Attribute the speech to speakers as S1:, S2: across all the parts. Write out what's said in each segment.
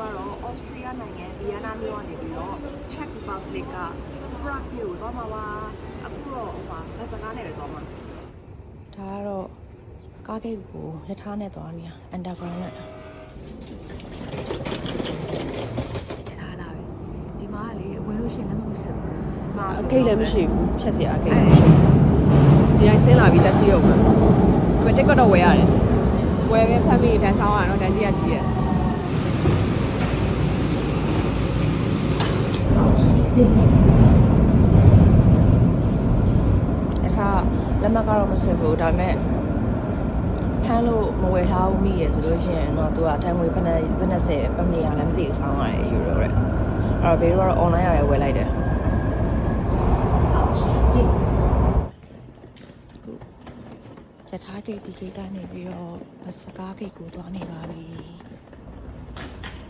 S1: ကတော့ Austria နိုင်ငံ Vienna မြို့ကနေပြီးတော့ Czech Republic က Prague မြို့ကိုသွားမှာပါအခုတော့ဟိုပါဘတ်စကားနဲ့ပဲသွားမှာ
S2: ဒါကတော့ကားဂိတ်ကိုရထားနဲ့သွားနေတာ underground နဲ့ထားလာပြီဒီမှာကလေဝင်လို့ရှိရင်လည်းမဟုတ်စစ်ဘူး
S3: အဂိတ်လည်းမရှိဘူးဖြတ်စရာအဂိတ်လည်းမရှိဘူးဒီတိုင်းဆင်းလာပြီးတက်စီရုံမှာဘယ်တက်ကတော့ဝယ်ရတယ်ဝယ်ပဲဖတ်ပြီးတန်းဆောင်ရတော့တန်းကြီးကကြီးရဲ့
S2: ရထားလက်မှတ်ကတော့မစစ်ဘူးဒါပေမဲ့ဖမ်းလို့မဝယ်ထားဘူးမိရဆိုလို့ရှိရင်တော့သူကအထမ်းငွေဘယ်နဲ့ဘယ်နဲ့ဆယ်ပတ်နေရလဲမသိဘူးဆောင်းရတယ်ယူရိုတဲ့အဲ့တော့ဘေးတော့ online ရပဲဝယ်လိုက်တယ်ရထားဂိတ်ဒီဂိတ်ကနေပြီးတော့ဘတ်စကားဂိတ်ကိုသွားနေပါပြီ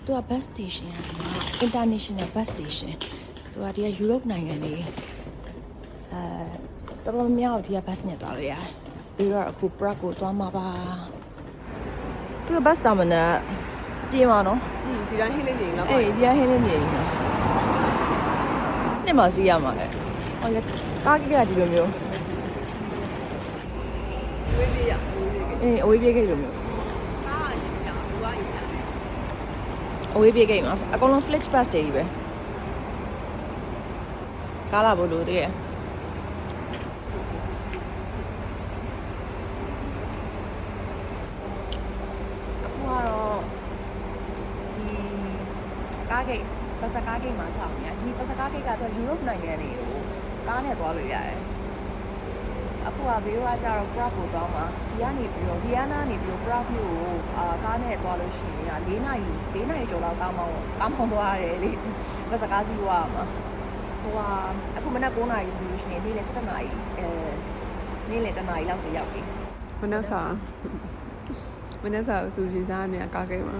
S2: သူက bus station က international bus station သူကဒီက Europe နိုင်ငံတွေအဲတော်တော်များများဒီက bus နဲ့သွားလို့ရတယ်ပြီးတော့အခု Prague ကိုသွားမှာပါသူက bus terminal ပြင်ပါနော်
S3: ဒီတိုင်းဟင်းလေးမြင်တော့
S2: အေးပြန်ဟင်းလေးမြင်နေနှစ်မစီးရမှာလေဟောရကားကြီးကဒီလိုမျိုး
S3: ဝေးပြေးရဝေးပြေးက
S2: အေးအဝေးပြေးဂိတ်လိုမျိုး
S3: ကားကညလူကယူရ
S2: အဝေးပြေးဂိတ်မှာအကုန်လုံး flex bus တွေကြီးပဲ ကားလာဖို့လိုသေးတယ်အခုကတော့ဒီကားဂိတ်ဘတ်စကားဂိတ်မှာဆောက်နေရဒီဘတ်စကားဂိတ်ကတော့ယူရိုပနိုင်ငံတွေကိုကားနဲ့သွားလို့ရတယ်အခုကဘေးရောကကြတော့ Prague ကိုသွားမှာဒီကနေပြီးတော့ Vienna နေပြီးတော့ Prague မြို့ကိုအာကားနဲ့သွားလို့ရှိရင်က၄နာရီ၄နာရီကျော်လောက်ကားမောင်းကားမောင်းသွားရတယ်လေဘတ်စကားစီးသွားရမှာ ဟိုဟာအခုမနက်9နာရီဆိုလို့ရှိရင်နေ့လယ်7နာရီအဲနေ့လယ်1နာရီလောက်ဆိုရောက်ပြီ
S3: မနက်စာမနက်စာစူဂျီစားနေကားကိတ်မှာ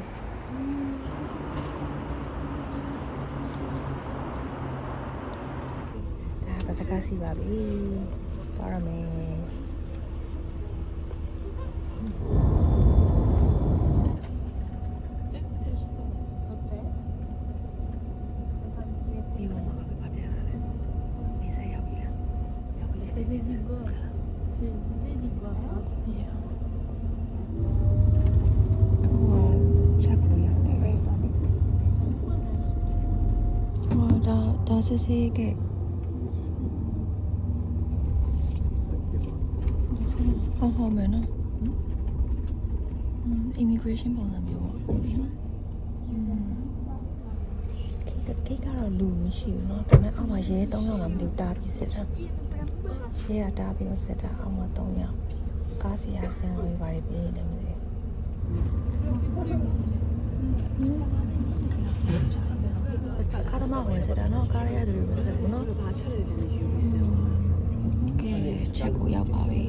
S2: ဒါဘတ်စကားစီးပါပြီသွားရမယ်ပြီးတော့မှာပဲပြန်လာတယ်နေဆက်ရောက်ပြီလားရောက်ပြီလေ အခုချက်ကိုရောက်နေပြီဟောဒါဒါ စစ်စစ်ကဟောဟောမယ်နော် immigration ပုံစံမျိုးပေါ့ကိတ်ကတော့လူမရှိဘူးเนาะဒါပေမဲ့အောက်မှာရဲ၃ယောက်မှမသိဘူးတားပြီးစစ်တာရဲကတားပြီးတော့စစ်တာအောက်မှာ၃ယောက် ကားဆရာဆင်ဝင်ပါတယ်ပြေးလည်းမသိကားသမားဝင်စတာနော်ကားရရသူတွေဆက်ဘူးနော်ကဲချက်ကိုရောက်ပါပြီ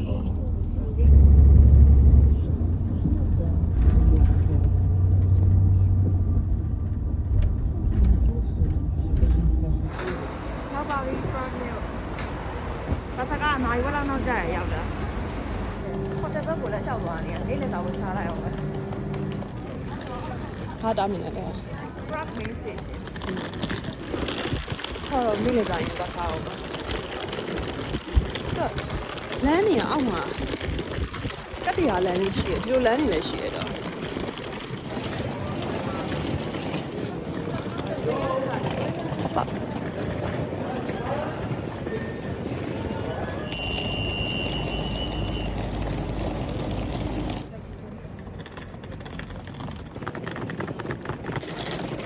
S1: ဟာတာ
S3: မင်တယ်
S1: Prague main station
S3: ဟောမိလေတိုင်းသွားစားအောင်ပါတော့လမ်းနေအောက်မှာကတ္တရာလမ်းကြီးရှိတယ်ဒီလိုလမ်းနေလည်းရှိရတော့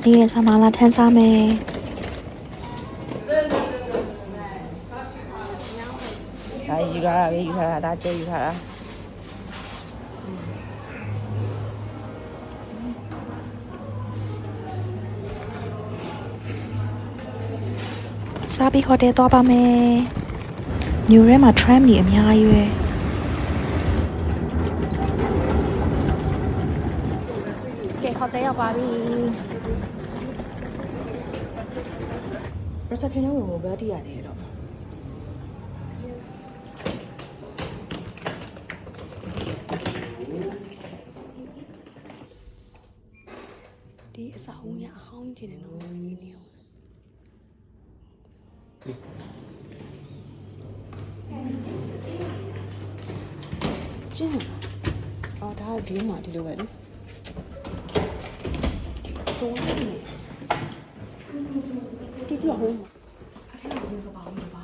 S4: နေရစားမလာထမ်းစားမယ်
S2: ဒါယူထားတာပဲယူထားတာဒါကျယူထားတာ
S4: စားပြီးဟိုတယ်သွားပါမယ်ညိုရဲမှာ tram ကြီးအများကြီးပဲ
S2: ကဲခေါ်တဲ့ရောက်ပါပြီ reception နဲ့ဝင်ဖို့ဘယ်တိရတယ်တော့
S5: ဒီအစာအုံးရအဟောင်းတင်တယ်နော်ရင်းနေအောင်ကျင်းအော်ဒါကဒီမှာဒီလိုပဲလေတော့ နေဒီလိုဟိုအထက်ကဘယ်လိုပါအောင်ပါ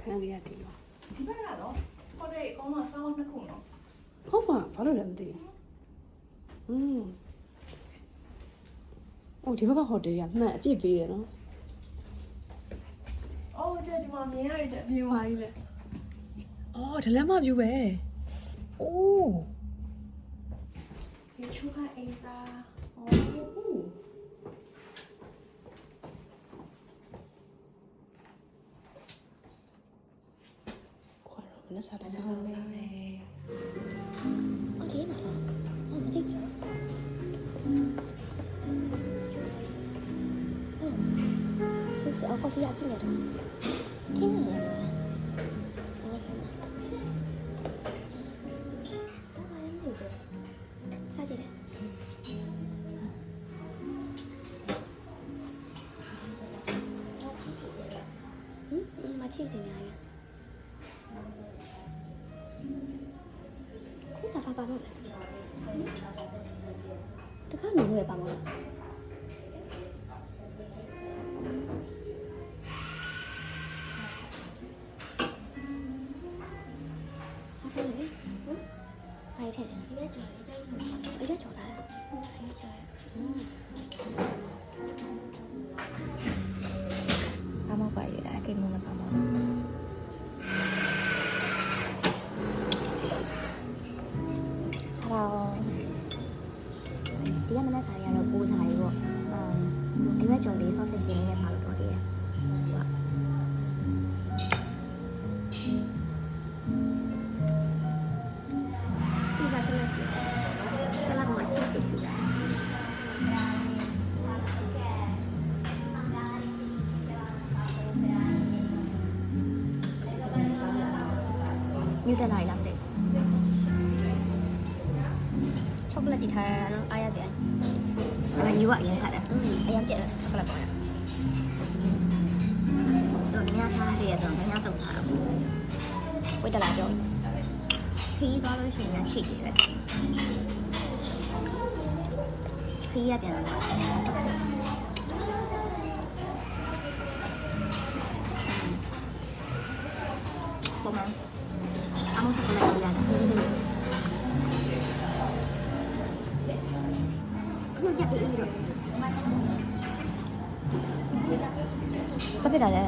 S5: ခန်းလေးရတယ်လို့
S2: ဒီဘက်ကတော့ဟိုတယ်ကောင်းမှစောင်းနှစ်ခုနော်
S5: ဟုတ်ပါဘာလို့လဲမသိဘူးอืม အိုးဒီဘက်ကဟိုတယ်ကအမှန်အပြစ်ပေးရနော်
S2: အော်ကြာဒီမှာမြင်ရတဲ့အပြင်ပါကြီးလေ
S5: အော်ဒလမဖြူပဲအိုး
S2: ဒီချူကအိမ်သား
S5: အော်ခွာရောမနစားတဲ့စားလေး
S6: အော်ဒီမှာလား 있 어. 아, 커피 안 생겨 라. 키는 왜 뭐 야? 사진에 응? 응, 마치지 아니 야. 그다 봐 봐. 응? 또 가면 왜 봐 봐. ပါမလားအဆင်လေဟမ်ဘာထက်လဲရွက်ကြော်ရွက်ကြော်ရွက်ကြော်လာရွက်ကြော်ဘာမပါရအကိမမပါမဆရာဒီက ညူတက်လာလားမသိချောကလက်ကြည့်ထားရတော့အားရတယ်ဒါပေမဲ့ယူကအရင်ခတ်တယ်အရင်ပြက်ချောကလက်ပေါ်ရတော့ညထားရတော့ညတော့စားတော့ဝိတ်တလာကြောခီးသွားလို့ရှိရင်ချိတ်တယ်ပဲခီးရပြန်လာပုံမှန် ဘယ်ကြည့်ရလဲ